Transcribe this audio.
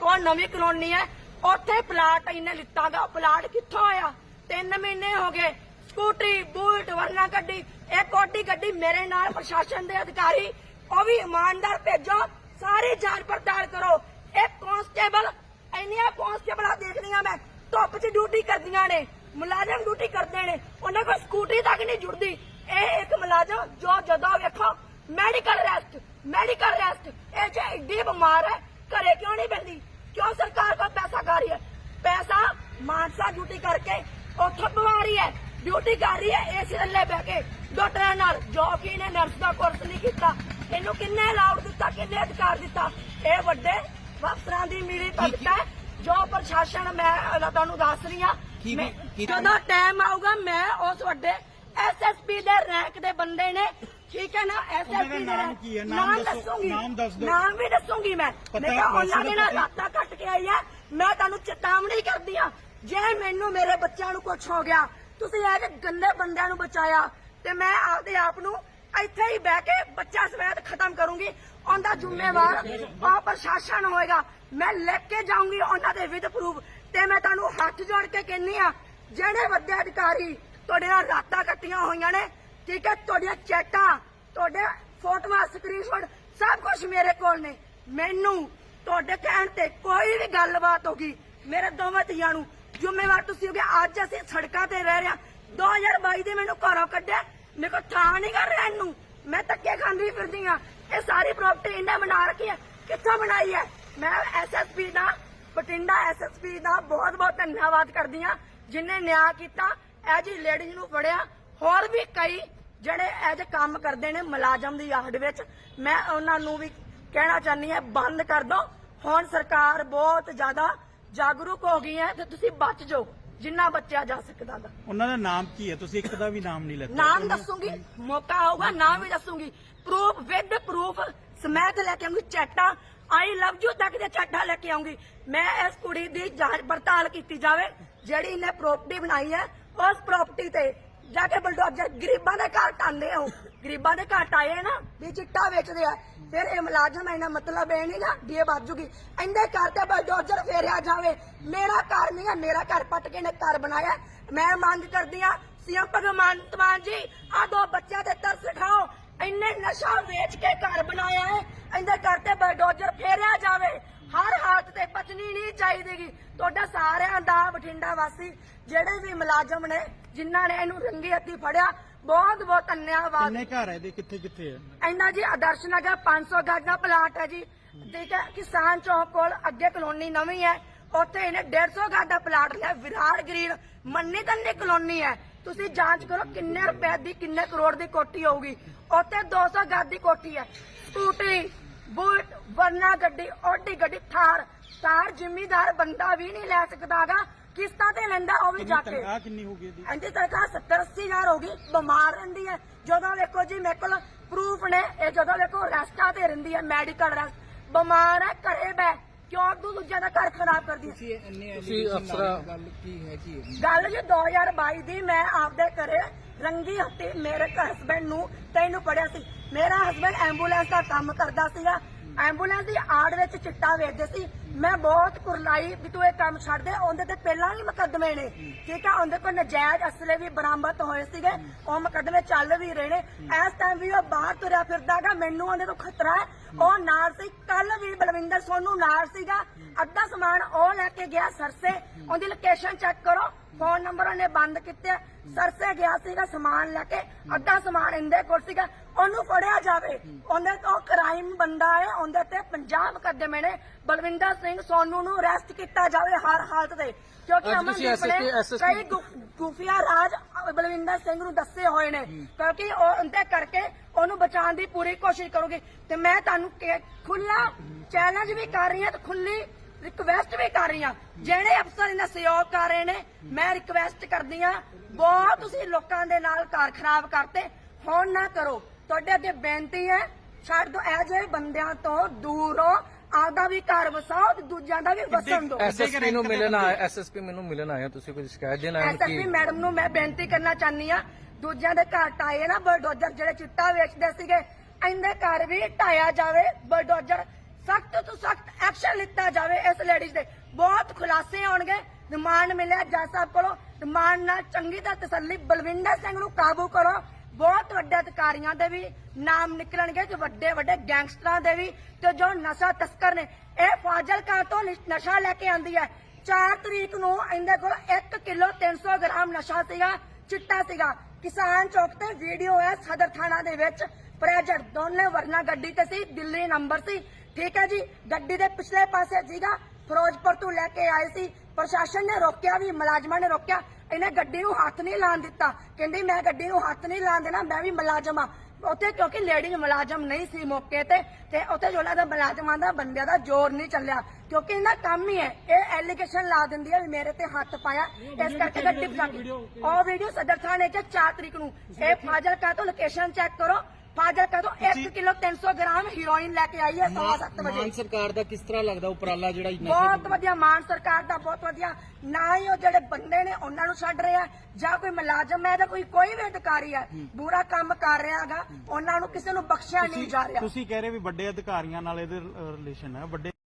ਕੋਲ ਨਵੀਂ ਕਲੋਨੀ ਹੈ? ਉੱਥੇ ਪਲਾਟ ਇਹਨੇ ਲਿੱਤਾਗਾ ਪਲਾਟ ਕਿੱਥੋਂ ਆਇਆ? 3 ਮਹੀਨੇ ਹੋ ਗਏ, ਸਕੂਟਰੀ, ਬੂਲਟ, ਵਰਨਾ ਗੱਡੀ, ਇਹ ਕੋਟੀ ਗੱਡੀ ਮੇਰੇ ਨਾਲ ਪ੍ਰਸ਼ਾਸਨ ਦੇ ਅਧਿਕਾਰੀ, ਉਹ ਵੀ ਇਮਾਨਦਾਰ ਭੇਜੋ, ਸਾਰੀ ਜਾਂਚ ਪੜਤਾਲ ਕਰੋ। ਇਹ ਕਾਂਸਟੇਬਲ ਇੰਨੀਆਂ ਕਾਂਸਟੇਬਲਾਂ ਦੇਖਦੀਆਂ ਮੈਂ, ਧੁੱਪ 'ਚ ਡਿਊਟੀ ਕਰਦੀਆਂ ਨੇ, ਮੁਲਾਜ਼ਮ ਡਿਊਟੀ ਕਰਦੇ ਨੇ, ਉਹਨਾਂ ਕੋਲ ਸਕੂਟਰੀ ਤੱਕ ਨਹੀਂ ਜੁੜਦੀ। ਇਹ ਇੱਕ ਮੁਲਾਜ਼ਮ ਜੋ ਜਦੋਂ ਵੇਖੋ ਮੈਡੀਕਲ ਰੈਸਟ ਮੈਡੀਕਲ ਰੈਸਟ ਇਹ ਜੇ ਏਡੀ ਬਿਮਾਰ ਹੈ ਘਰੇ ਕਿਉਂ ਨਹੀਂ ਬੈਠੀ ਕਿਉਂ ਸਰਕਾਰ ਕੋਲ ਪੈਸਾ ਖਾ ਰਹੀ ਹੈ? ਪੈਸਾ ਮਾਨਸਾ ਡਿਊਟੀ ਕਰਕੇ ਉੱਥੋਂ ਬਿਮਾਰੀ ਹੈ। ਡਿਊਟੀ ਕਰ ਰਹੀ ਹੈ ਏਸੀ ਥੱਲੇ ਬਹਿ ਕੇ ਡਾਕਟਰਾਂ ਨਾਲ। ਜੋ ਕਿ ਇਹਨੇ ਨਰਸ ਦਾ ਕੋਰਸ ਨਹੀਂ ਕੀਤਾ। ਇਹਨੂੰ ਕਿੰਨੇ ਅਲਾਉਡ ਦਿੱਤਾ ਕਿੰਨੇ ਅਧਿਕਾਰ ਦਿੱਤਾ? ਇਹ ਵੱਡੇ ਅਫਸਰਾਂ ਦੀ ਮੀਰੀ ਭਗਤ ਹੈ। ਜੋ ਪ੍ਰਸ਼ਾਸਨ ਮੈਂ ਤੁਹਾਨੂੰ ਦੱਸ ਰਹੀ ਕੀ- ਕੀ- ਜਦੋਂ ਟਾਈਮ ਆਊਗਾ ਮੈਂ ਉਸ ਵੱਡੇ ਐਸਐਸਪੀ ਦੇ ਰੈਂਕ ਦੇ ਬੰਦੇ ਨੇ ਠੀਕ ਹੈ ਨਾ? ਐਸਐਸਪੀ ਦੇ ਨਾਮ ਕੀ ਹੈ? ਨਾਮ ਦੱਸੋ- ਦੱਸੂਗੀ। ਨਾਮ ਦੱਸ ਦਿਓ। ਨਾਮ ਵੀ ਦੱਸੂਗੀ ਮੈਂ। ਮੈਂ ਕਿਹਾ ਉਹਨਾਂ ਦੇ ਨਾਲ ਰਾਤਾਂ ਕੱਟ ਕੇ ਆਈ ਹੈ ਮੈਂ ਤੁਹਾਨੂੰ ਚੇਤਾਵਨੀ ਕਰਦੀ ਆ ਜੇ ਮੈਨੂੰ ਮੇਰੇ ਬੱਚਿਆਂ ਨੂੰ ਕੁਝ ਹੋ ਗਿਆ ਤੁਸੀਂ ਇਹ ਜਿਹੇ ਗੰਦੇ ਬੰਦਿਆਂ ਨੂੰ ਬਚਾਇਆ ਤੇ ਮੈਂ ਆਪਦੇ ਆਪ ਨੂੰ ਇੱਥੇ ਹੀ ਬਹਿ ਕੇ ਬੱਚਾ ਸਮੇਤ ਖਤਮ ਕਰੂੰਗੀ। ਉਹਦਾ ਜ਼ਿੰਮੇਵਾਰ ਉਹ ਪ੍ਰਸ਼ਾਸਨ ਹੋਏਗਾ। ਮੈਂ ਲੈ ਕੇ ਜਾਊਂਗੀ ਉਹਨਾਂ ਦੇ ਵਿਦ ਪ੍ਰੂਫ ਤੇ ਮੈਂ ਤੁਹਾਨੂੰ ਹੱਥ ਜੋੜ ਕੇ ਕਹਿੰਨੀ ਆ ਜਿਹੜੇ ਵੱਡੇ ਅਧਿਕਾਰੀ ਤੁਹਾਡੇ ਨਾਲ ਰਾਤਾਂ ਕੱਟੀਆਂ ਹੋਈਆਂ ਨੇ ਠੀਕ ਹੈ, ਤੁਹਾਡੀਆਂ ਚੈਟਾਂ, ਤੁਹਾਡੇ ਫੋਟੋਆਂ ਸਕਰੀਨਸ਼ਾਟ ਸਭ ਕੁਝ ਮੇਰੇ ਕੋਲ ਨੇ। ਮੈਨੂੰ ਤੁਹਾਡੇ ਕਹਿਣ ਤੇ ਕੋਈ ਵੀ ਗੱਲਬਾਤ ਹੋਗੀ ਮੇਰੇ ਦੋਵੇਂ ਧੀਆਂ ਨੂੰ, ਜ਼ਿੰਮੇਵਾਰ ਤੁਸੀਂ ਹੋਗੇ ਅੱਜ ਅਸੀਂ ਸੜਕਾਂ ਤੇ ਰਹਿ ਰਹੇ ਹਾਂ। 2022 ਦੇ ਮੈਨੂੰ ਘਰੋਂ ਕੱਢਿਆ। ਮੇਰੇ ਕੋਲ ਥਾਂ ਨਹੀਂ ਕਰ ਰਹਿਣ ਨੂੰ। ਮੈਂ ਧੱਕੇ ਖਾਂਦੀ ਫਿਰਦੀ ਆ ਇਹ ਸਾਰੀ ਪ੍ਰਾਪਰਟੀ ਇਹਨੇ ਬਣਾ ਰੱਖੀ ਹੈ। ਕਿੱਥੋਂ ਬਣਾਈ ਹੈ? ਮੈਂ ਐਸਐਸਪੀ ਦਾ, ਬਠਿੰਡਾ ਐਸਐਸਪੀ ਦਾ ਬਹੁਤ ਬਹੁਤ ਧੰਨਵਾਦ ਕਰਦੀ ਆ ਜਿਨੇ ਨਿਆਂ ਕੀਤਾ, ਇਹ ਜੀ ਲੇਡੀਜ਼ ਨੂੰ ਫੜਿਆ। ਹੋਰ ਵੀ ਕਈ ਜਿਹੜੇ ਇਹ ਕੰਮ ਕਰਦੇ ਨੇ ਮੁਲਾਜ਼ਮ ਦੀ ਆੜ ਵਿੱਚ ਮੈਂ ਉਹਨਾਂ ਨੂੰ ਵੀ ਕਹਿਣਾ ਚਾਹੁੰਦੀ ਹਾਂ ਬੰਦ ਕਰ ਦਿਓ ਹੁਣ ਸਰਕਾਰ ਬਹੁਤ ਜ਼ਿਆਦਾ ਜਾਗਰੂਕ ਹੋ ਗਈ ਹੈ ਤੇ ਤੁਸੀਂ ਬਚ ਜਾਓ ਜਿੰਨਾ ਬਚਿਆ ਜਾ ਸਕਦਾ ਗਾ। ਉਹਨਾਂ ਦਾ ਨਾਮ ਕੀ ਹੈ? ਤੁਸੀਂ ਇੱਕ ਦਾ ਵੀ ਨਾਮ ਨਹੀਂ ਲੈਤਾ। ਨਾਮ ਦੱਸੂਗੀ ਮੌਕਾ ਆਊਗਾ ਨਾਮ ਵੀ ਦੱਸੂਗੀ। ਪ੍ਰੂਫ ਵਿਦ ਪ੍ਰੂਫ ਸਮੈਤ ਲੈ ਕੇ ਆਉਂਗੀ ਚੈਟਾ ਆਈ ਲਵ ਯੂ ਤੱਕ ਦੇ ਚੈਟਾ ਲੈ ਕੇ ਆਉਂਗੀ ਮੈਂ ਇਸ ਕੁੜੀ ਦੀ ਜਾਂਚ ਪੜਤਾਲ ਕੀਤੀ ਜਾਵੇ ਜਿਹੜੀ ਇਹਨੇ ਪ੍ਰਾਪਰਟੀ ਬਣਾਈ ਹੈ ਉਸ ਪ੍ਰਾਪਰਟੀ ਤੇ ਜਾ ਕੇ ਬਲਡੋਜ਼ਰ ਗਰੀਬਾਂ ਦੇ ਘਰ ਟਾਂਦੇ ਹੋ। ਗਰੀਬਾਂ ਦੇ ਘਰ ਆਏ ਨਾ, ਵੀ ਚਿੱਟਾ ਵੇਚਦੇ ਆ। ਫਿਰ ਇਹ ਮੁਲਾਜ਼ਮ ਇਹਨਾਂ ਮਤਲਬ ਇਹ ਨਹੀਂ ਨਾ ਵੀ ਇਹ ਬਾਜੂਗੀ ਇਹਦੇ ਘਰ ਤੇ ਬਲਡੋਜ਼ਰ ਫੇਰਿਆ ਜਾਵੇ, ਮੇਰਾ ਘਰ ਨਹੀਂ ਆ, ਮੇਰਾ ਘਰ ਪੱਟ ਕੇ ਨੇ ਘਰ ਬਣਾਇਆ। ਮੈਂ ਮੰਗ ਕਰਦੀ ਆ, ਸੀਐਮ ਭਗਵੰਤ ਮਾਨ ਜੀ ਆ ਦੋ ਬੱਚਿਆਂ ਦੇ ਤਰਸ ਖਾਓ। ਇੰਨੇ ਨਸ਼ਾ ਵੇਚ ਕੇ ਘਰ ਬਣਾਇਆ ਹੈ ਇਹਦੇ ਘਰ ਤੇ ਬਲਡੋਜ਼ਰ ਫੇਰਿਆ ਜਾਵੇ ਹਰ ਹਾਲਤ ਤੇ ਬਚਣੀ ਨਹੀਂ ਚਾਹੀਦੀਗੀ। ਤੁਹਾਡਾ ਸਾਰਿਆਂ ਦਾ ਬਠਿੰਡਾ ਵਾਸੀ ਜਿਹੜੇ ਵੀ ਮੁਲਾਜ਼ਮ ਨੇ ਜਿਨ੍ਹਾਂ ਨੇ ਇਹਨੂੰ ਰੰਗੀ ਹੱਥੀ ਫੜਿਆ ਬਹੁਤ ਬਹੁਤ ਧੰਨਵਾਦ। ਕਿੰਨੇ ਘਰ ਹੈ ਇਹਦੇ? ਕਿੱਥੇ ਕਿੱਥੇ ਹੈ ਇੰਨਾ ਜੀ ਆਦਰਸ਼ ਨਗਰ 500 ਗਜ ਦਾ ਪਲਾਟ ਹੈ ਜੀ। ਠੀਕ ਹੈ ਕਿਸਾਨ ਚੌਕ ਕੋਲ ਅੱਗੇ ਕਲੋਨੀ ਨਵੀਂ ਹੈ। ਉੱਥੇ ਇਹਨੇ 150 ਗਜ ਦਾ ਪਲਾਟ ਲਿਆ। ਵਿਰਾੜ ਗ੍ਰੀਨ ਮੰਨੀ ਤੰਨੀ ਕਲੋਨੀ ਹੈ। ਤੁਸੀਂ ਜਾਂਚ ਕਰੋ ਕਿੰਨੇ ਰੁਪਏ ਦੀ ਕਿੰਨੇ ਕਰੋੜ ਦੀ ਕੋਠੀ ਹੋਊਗੀ। ਉੱਥੇ 200 ਗਜ ਦੀ ਕੋਠੀ ਹੈ। ਸਕੂਟਰੀ ਬੁਲਟ ਵਰਨਾ ਗੱਡੀ ਓਡੀ ਗੱਡੀ ਥਾਰ। ਥਾਰ ਜ਼ਿਮੀਦਾਰ ਬੰਦਾ ਵੀ ਨਹੀਂ ਲੈ ਸਕਦਾਗਾ। ਕਿਸ਼ਤਾਂ ਤੇ ਲੈਂਦਾ ਉਹ ਵੀ ਜਾ ਕੇ। ਤਨਖਾਹ ਕਿੰਨੀ ਹੋਗੀ ਇਹਦੀ? ਇਹਦੀ ਤਨਖਾਹ 70 80 ਹਜ਼ਾਰ ਹੋ ਗਈ ਬਿਮਾਰ ਰਹਿੰਦੀ ਹੈ। ਜਦੋਂ ਵੇਖੋ ਜੀ ਮੇਰੇ ਕੋਲ ਪ੍ਰੂਫ ਨੇ ਇਹ ਜਦੋਂ ਵੇਖੋ ਰੈਸਟਾਂ ਤੇ ਰਹਿੰਦੀ ਹੈ ਮੈਡੀਕਲ ਰੈਸਟ ਬਿਮਾਰ ਹੈ ਘਰੇ ਬੈ ਕਿਉਂ ਤੂੰ ਦੂਜਿਆਂ ਦਾ ਘਰ ਖਰਾਬ ਕਰਦੀ ਹੈ? ਤੁਸੀਂ ਅਫਸਰਾ ਗੱਲ ਕੀ ਹੈ ਕੀ ਹੈ? ਗੱਲ ਜੀ 2022 ਦੀ ਮੈਂ ਆਪਦੇ ਘਰੇ ਰੰਗੀ ਹੱਤੀ ਮੇਰੇ ਹਸਬੰਡ ਨੂੰ ਤੈਨੂੰ ਪੜਿਆ ਸੀ। ਮੇਰਾ ਹਸਬੰਡ ਐਂਬੂਲੈਂਸ ਦਾ ਕੰਮ ਕਰਦਾ ਸੀਗਾ। ਐਂਬੂਲੈਂਸ ਦੀ ਆੜ ਵਿੱਚ ਚਿੱਟਾ ਵੇਚਦੇ ਸੀ। ਮੈਂ ਬਹੁਤ ਕੁਰਲਾਈ ਵੀ ਤੂੰ ਇਹ ਕੰਮ ਛੱਡ ਦੇ, ਉਹਦੇ ਤੇ ਪਹਿਲਾਂ ਵੀ ਮੁਕੱਦਮੇ ਨੇ। ਠੀਕ ਆ, ਉਹਦੇ ਕੋਲ ਨਜਾਇਜ਼ ਅਸਲੇ ਵੀ ਬਰਾਮਦ ਹੋਏ ਸੀਗੇ। ਉਹ ਮੁਕੱਦਮੇ ਚੱਲ ਵੀ ਰਹੇ ਨੇ। ਇਸ ਟਾਈਮ ਵੀ ਉਹ ਬਾਹਰ ਤੁਰਿਆ ਫਿਰਦਾਗਾ ਮੈਨੂੰ ਉਹਦੇ ਤੋਂ ਖਤਰਾ ਹੈ। ਉਹ ਨਾਲ ਸੀ ਕੱਲ ਵੀ ਬਲਵਿੰਦਰ ਸੋਨੂ ਨਾਲ ਸੀਗਾ। ਅੱਧਾ ਸਮਾਨ ਉਹ ਲੈ ਕੇ ਗਿਆ ਸਰਸੇ। ਉਹਦੀ ਲੋਕੇਸ਼ਨ ਚੈੱਕ ਕਰੋ। ਫੋਨ ਨੰਬਰ ਉਹਨੇ ਬੰਦ ਕੀਤੇ ਸਰਸੇ ਗਿਆ ਸੀਗਾ ਸਮਾਨ ਲੈ ਕੇ ਅੱਧਾ ਸਮਾਨ ਇੰਦੇ ਕੋਲ ਸੀਗਾ। ਉਹਨੂੰ ਫੜਿਆ ਜਾਵੇ। ਉਹਦੇ ਤੋਂ ਕ੍ਰਾਈਮ ਬੰਦਾ ਹੈ ਉਹਦੇ ਤੇ 50 ਮੁਕੱਦਮੇ ਨੇ। ਬਲਵਿੰਦਰ ਸਿੰਘ ਸੋਨੂ ਨੂੰ ਅਰੈਸਟ ਕੀਤਾ ਜਾਵੇ ਹਰ ਹਾਲਤ ਤੇ। ਕਿਉਂਕਿ ਅਮਨਦੀਪ ਨੇ ਕਈ ਗੁ- ਖੁਫੀਆ ਰਾਜ ਬਲਵਿੰਦਰ ਸਿੰਘ ਨੂੰ ਦੱਸੇ ਹੋਏ ਨੇ। ਕਿਉਂਕਿ ਉਹ ਉਹਦੇ ਕਰਕੇ ਉਹਨੂੰ ਬਚਾਉਣ ਦੀ ਪੂਰੀ ਕੋਸ਼ਿਸ਼ ਕਰੂਗੀ। ਤੇ ਮੈਂ ਤੁਹਾਨੂੰ ਖੁੱਲਾ ਚੈਲੰਜ ਵੀ ਕਰ ਰਹੀ ਹਾਂ ਤੇ ਖੁੱਲੀ ਰਿਕਵੈਸਟ ਵੀ ਕਰ ਰਹੀ ਜਿਹੜੇ ਅਫਸਰ ਇਹਨਾਂ ਸਹਿਯੋਗ ਕਰ ਰਹੇ ਨੇ ਮੈਂ ਰਿਕਵੈਸਟ ਕਰਦੀ ਹਾਂ ਬਹੁਤ ਤੁਸੀਂ ਲੋਕਾਂ ਦੇ ਨਾਲ ਘਰ ਖਰਾਬ ਕਰਤੇ ਹੁਣ ਨਾ ਕਰੋ। ਤੁਹਾਡੇ ਅੱਗੇ ਬੇਨਤੀ ਹੈ ਛੱਡ ਦੋ ਇਹ ਜਿਹੇ ਬੰਦਿਆਂ ਤੋਂ ਦੂਰ ਹੋ ਆਪਦਾ ਵੀ ਘਰ ਵਸਾਓ ਤੇ ਦੂਜਿਆਂ ਦਾ ਵੀ ਵਸਣ ਦਿਓ। ਐਸਐਸਪੀ ਨੂੰ ਮਿਲਣ ਆਇਆ ਐਸਐਸਪੀ ਮੈਨੂੰ ਮਿਲਣ ਆਇਆ ਤੁਸੀਂ ਕੋਈ ਸ਼ਿਕਾਇਤ ਦੇਣ ਆਏ ਐਸਐਸਪੀ ਮੈਡਮ ਨੂੰ ਮੈਂ ਬੇਨਤੀ ਕਰਨਾ ਚਾਹਨੀ ਆ ਦੂਜਿਆਂ ਦੇ ਘਰ ਟਾਏ ਨਾ ਬਲਡੋਜ਼ਰ ਜਿਹੜੇ ਚਿੱਟਾ ਵੇਚਦੇ ਸੀਗੇ ਇਹਦੇ ਘਰ ਵੀ ਢਾਇਆ ਜਾਵੇ ਬਲਡੋਜ਼ਰ ਸਖਤ ਤੋਂ ਸਖਤ ਐਕਸ਼ਨ ਲਿੱਤਾ ਜਾਵੇ ਇਸ ਲੇਡੀਜ਼ ਦੇ। ਬਹੁਤ ਖੁਲਾਸੇ ਆਉਣਗੇ। ਰਿਮਾਂਡ ਮਿਲਿਆ ਜੱਜ ਸਾਹਿਬ ਕੋਲੋਂ। ਰਿਮਾਂਡ ਨਾਲ ਚੰਗੀ ਤਰ੍ਹਾਂ ਤਸੱਲੀ ਬਲਵਿੰਦਰ ਸਿੰਘ ਨੂੰ ਕਾਬੂ ਕਰੋ। ਬਹੁਤ ਵੱਡੇ ਅਧਿਕਾਰੀਆਂ ਦੇ ਵੀ ਨਾਮ ਨਿਕਲਣਗੇ, ਜੋ ਵੱਡੇ ਵੱਡੇ ਗੈਂਗਸਟਰਾਂ ਦੇ ਵੀ, ਤੇ ਜੋ ਨਸ਼ਾ ਤਸਕਰ ਨੇ। ਇਹ ਫਾਜ਼ਿਲਕਾ ਤੋਂ ਨਸ਼ਾ ਲੈ ਕੇ ਆਂਦੀ ਹੈ। 4 ਤਰੀਕ ਨੂੰ ਇਹਦੇ ਕੋਲ 1 ਕਿਲੋ 300 ਗ੍ਰਾਮ ਨਸ਼ਾ ਸੀਗਾ, ਚਿੱਟਾ ਸੀਗਾ। ਕਿਸਾਨ ਚੌਕ ਤੇ ਵੀਡੀਓ ਹੈ ਸਦਰ ਥਾਣਾ ਦੇ ਵਿੱਚ। ਪ੍ਰੈਜਰ ਦੋਨੇ ਵਰਨਾ ਗੱਡੀ ਤੇ ਸੀ, ਦਿੱਲੀ ਨੰਬਰ ਸੀ। ਠੀਕ ਹੈ ਜੀ ਗੱਡੀ ਦੇ ਪਿਛਲੇ ਪਾਸੇ ਸੀਗਾ ਫਿਰੋਜ਼ਪੁਰ ਤੋਂ ਲੈ ਕੇ ਆਏ ਸੀ। ਪ੍ਰਸ਼ਾਸਨ ਨੇ ਰੋਕਿਆ ਵੀ ਮੁਲਾਜ਼ਮਾਂ ਨੇ ਰੋਕਿਆ। ਇਹਨੇ ਗੱਡੀ ਨੂੰ ਹੱਥ ਨਹੀਂ ਲਾਣ ਦਿੱਤਾ। ਕਹਿੰਦੀ ਮੈਂ ਗੱਡੀ ਨੂੰ ਹੱਥ ਨਹੀਂ ਲਾਣ ਦੇਣਾ ਮੈਂ ਵੀ ਮੁਲਾਜ਼ਮ ਆ ਉੱਥੇ ਕਿਉਂਕਿ ਲੇਡੀ ਮੁਲਾਜ਼ਮ ਨਹੀਂ ਸੀ ਮੌਕੇ ਤੇ ਤੇ ਉੱਥੇ ਜੋ ਲੱਗਦਾ ਮੁਲਾਜ਼ਮਾਂ ਦਾ ਬੰਦਿਆਂ ਦਾ ਜ਼ੋਰ ਨਹੀਂ ਚੱਲਿਆ। ਕਿਉਂਕਿ ਇਹਨਾਂ ਕੰਮ ਹੀ ਹੈ ਇਹ ਐਲੀਗੇਸ਼ਨ ਲਾ ਦਿੰਦੀ ਹੈ ਵੀ ਮੇਰੇ ਤੇ ਹੱਥ ਪਾਇਆ। ਇਸ ਕਰਕੇ ਗੱਡੀ ਪਛਾ ਕੇ ਉਹ ਵੀਡੀਓ ਸਦਰ ਥਾਣੇ 'ਚ 4 ਤਰੀਕ ਨੂੰ। ਇਹ ਫਾਜ਼ਿਲਕਾ ਤੋਂ ਲੋਕੇਸ਼ਨ ਚੈੱਕ ਕਰੋ। ਫਾਜ਼ਿਲਕਾ ਤੋਂ 1 ਕਿਲੋ 300 ਗ੍ਰਾਮ ਹੀਰੋਇਨ ਲੈ ਕੇ ਆਈ ਹੈ ਸਵਾ ਸੱਤ ਵਜੇ। ਮਾਨ ਸਰਕਾਰ ਦਾ ਕਿਸ ਤਰ੍ਹਾਂ ਲੱਗਦਾ ਉਪਰਾਲਾ ਜਿਹੜਾ ਨਸ਼ੇ ਬਹੁਤ ਵਧੀਆ ਮਾਨ ਸਰਕਾਰ ਦਾ ਬਹੁਤ ਵਧੀਆ। ਨਾ ਹੀ ਉਹ ਜਿਹੜੇ ਬੰਦੇ ਨੇ ਉਹਨਾਂ ਨੂੰ ਛੱਡ ਰਿਹਾ ਜਾਂ ਕੋਈ ਮੁਲਾਜ਼ਮ ਹੈ ਜਾਂ ਕੋਈ ਕੋਈ ਵੀ ਅਧਿਕਾਰੀ ਹੈ ਬੁਰਾ ਕੰਮ ਕਰ ਰਿਹਾ ਹੈਗਾ ਉਹਨਾਂ ਨੂੰ ਕਿਸੇ ਨੂੰ ਬਖਸ਼ਿਆ ਨਹੀਂ ਜਾ ਰਿਹਾ। ਤੁਸੀਂ ਕਹਿ ਰਹੇ ਵੀ ਵੱਡੇ ਅਧਿਕਾਰੀਆਂ ਨਾਲ ਇਹਦੇ ਰਿਲੇਸ਼ਨ ਹੈ ਵੱਡੇ